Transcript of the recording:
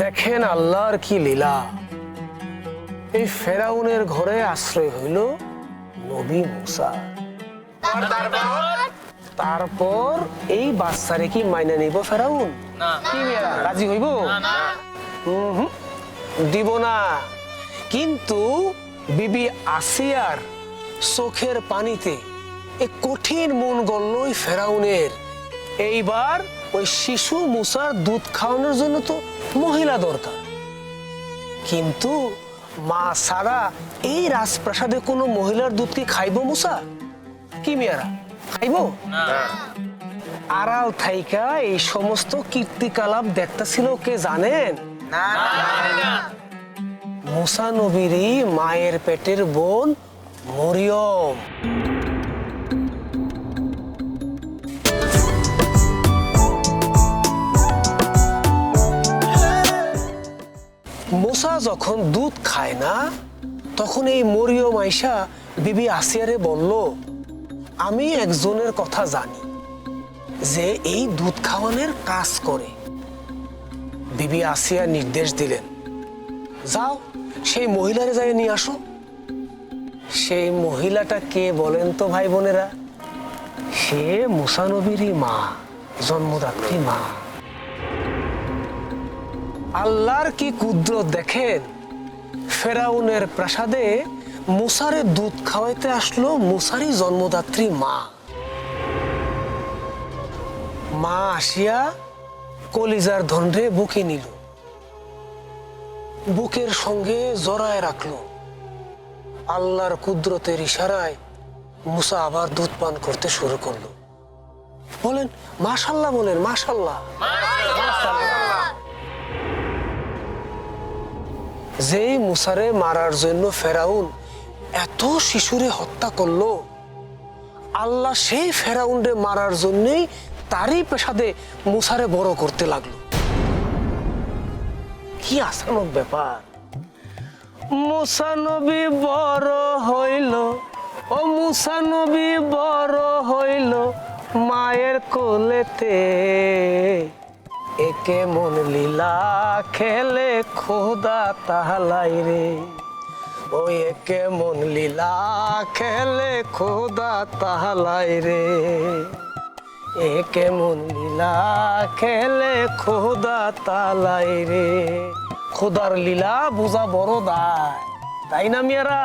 দেখেন আল্লাহর কি লীলা। এই ফেরাউনের ঘরে আশ্রয় হইল নবী মুসা। তারপর? এই বাচ্চারে কি মাইনা নিব ফেরাউন? রাজি হইব? দিব না। কিন্তু বিবি আসিয়ার চোখের পানিতে এ কঠিন মন গড়ল ওই ফেরাউনের। এইবার ওই শিশু মুসার দুধ খাওয়ানোর জন্য তো মহিলা দরকার। কিন্তু মা সারা এই রাজপ্রাসাদে কোনো মহিলার দুধ কি খাইব মুসা কি মেয়েরা খাইব? আড়াল থাইকা এই সমস্ত কীর্তিকলাপ দেখতেছিল কে জানেন? মুসা নবীরই মায়ের পেটের বোন মরিয়ম। মুসা যখন দুধ খায় না, তখন এই মরিয়ম আইসা বিবি আসিয়ারে বলল, আমি একজনের কথা জানি যে এই দুধ খাওয়ানোর কাজ করে। বিবি আসিয়া নির্দেশ দিলেন, যাও, সেই মহিলারে যাই নিয়ে আসো। সেই মহিলাটা কে বলেন তো ভাই বোনেরা? সে মুসানবীরই মা, জন্মদাত্রী মা। আল্লাহর কি কুদরত দেখেন? ফেরাউনের প্রাসাদে মুসারে দুধ খাওয়াইতে আসলো মুসারি জন্মদাত্রী মা। মা আসিয়া কলিজার ধন্ডে বুকে নিল। বুকের সঙ্গে জড়ায় রাখল। আল্লাহর কুদরতের ইশারায় মুসা আবার দুধ পান করতে শুরু করল। বলেন, মাশাল্লাহ বলেন মাশাল্লাহ। যেই মুসারে মারার জন্য ফেরাউন এত শিশুরে হত্যা করল, আল্লাহ সেই ফেরাউনরে মারার জন্যই তারই পেশাদে মুসারে বড় করতে লাগল। কি আসানক ব্যাপার? মুসানবী বড় হইল, ও মুসানবী বড় হইল মায়ের কোলেতে। একে মন লীলা খেলে খোদা তাহলাই রে। ও একে মন লীলা খেলে খোদা তাহলাই রে। এ কেমন লীলা খেলে খোদা তালাই রে। খোদার লীলা বুঝা বড় দায়, তাই না মিয়ারা?